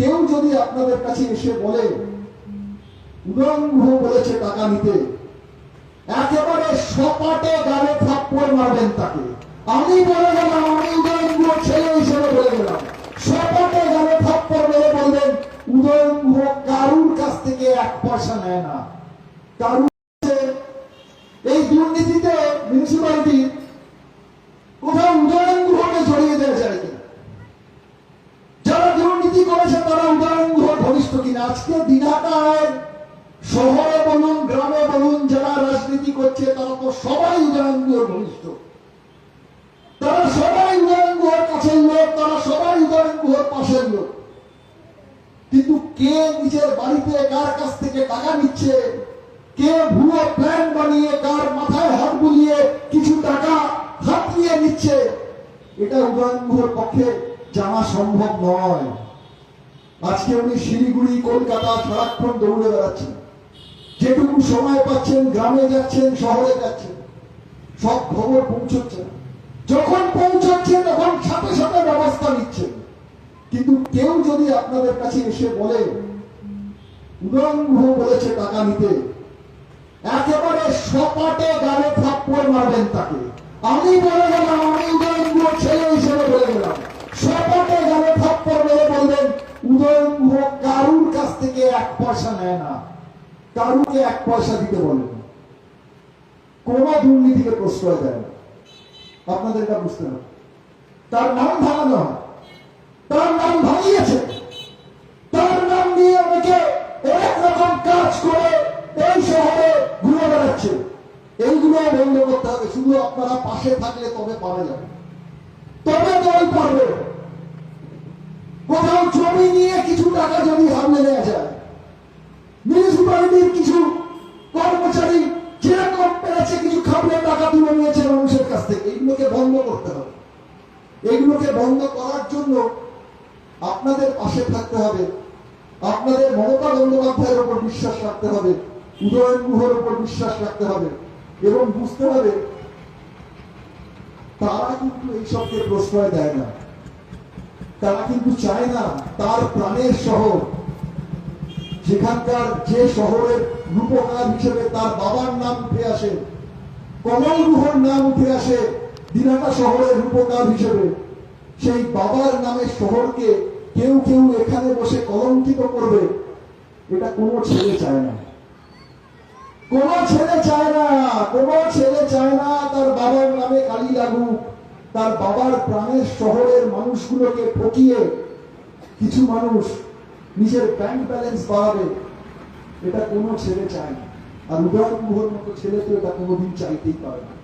কেউ যদি আপনাদের কাছে এসে বলে উদয়ন বলেছে টাকা নিতে, একেবারে সপাটে গালে থাপ্পড় মারবেন তাকে। আমি বলে গেলাম, আমি উদয়ন গুহ ছেলে হিসেবে বলে গেলাম, সপাটে গালে থাপ্পড় মেরে বলবেন উদয়ন গুহ কারুর কাছ থেকে এক পয়সা নেয় না। কারুর এই দুর্নীতিতে মিউনিসিপালিটি কে নিজের বাড়িতে কার কাছ থেকে টাকা নিচ্ছে? কে ভুয়ো প্ল্যান বানিয়ে কার মাথায় হাত বুলিয়ে কিছু টাকা হাত নিয়ে নিচ্ছে? এটা উদয়নগুলোর পক্ষে জানা সম্ভব নয়। আজকে উনি শিলিগুড়ি, কলকাতা, সারাক্ষণ দৌড়ে বেড়াচ্ছেন। যেটুকু সময় পাচ্ছেন, গ্রামে যাচ্ছেন, শহরে যাচ্ছেন, সব খবর পৌঁছচ্ছে যখন পৌঁছচ্ছে তখন সাথে সাথে কেউ যদি আপনাদের কাছে এসে বলে বলেছে টাকা নিতে, একেবারে সপাটে গালে থাপ্পড় মারবেন তাকে। আমি বলে গেলাম, আমি উদয়ন ছেলে হিসেবে বলে গেলাম। সপাটে গালে থাপ্পড় মেরে বলবেন উদয়ন কারুর কাছ থেকে এক পয়সা নেয় না। কারুকে এক পয়সা দিতে বলেন কোন দুর্নীতিকে প্রশ্রয় দেয় না। আপনাদের এটা বুঝতে হবে। তার নাম ভাঙানো হয়। বেড়াচ্ছে এইগুলো বন্ধ করতে হবে। শুধু আপনারা পাশে থাকলে তবে পারা যাবে তবে দল পারবে কোথাও জমি নিয়ে কিছু টাকা যদি হামলে নেওয়া যায় মিউনিসিপালিটির কিছু কর্মচারী যেরকম পেরেছে কিছু খাবলে টাকা তুলে নিয়েছে মানুষের কাছ থেকে, এইগুলোকে বন্ধ করতে হবে। এইগুলোকে বন্ধ করার জন্য আপনাদের পাশে থাকতে হবে। আপনাদের মমতা বন্দ্যোপাধ্যায়ের উপর বিশ্বাস রাখতে হবে। উদয়ন গুহর উপর বিশ্বাস রাখতে হবে এবং বুঝতে হবে তারা কিন্তু এইসবকে প্রশ্রয় দেয় না। তারা কিন্তু চায় না তার প্রাণের শহর। সেখানকার যে শহরের রূপকার হিসেবে তার বাবার নাম উঠে আসে, কমল গুহর নাম উঠে আসে দিনাটা শহরের রূপকার হিসেবে। সেই বাবার নামে শহরকে কেউ কেউ এখানে বসে কলঙ্কিত করবে, এটা কোনো ছেলে চায় না। কোন ছেলে চায় না, কোনো ছেলে চায় না তার বাবার নামে কালি লাগুক। তার বাবার প্রাণের শহরের মানুষগুলোকে ঠকিয়ে কিছু মানুষ নিজের ব্যাংক ব্যালেন্স বাড়াবে। এটা কোনো ছেলে চায় না। আর উদয়ন গুহর মতো ছেলে তো এটা কোনোদিন চাইতেই পারে না।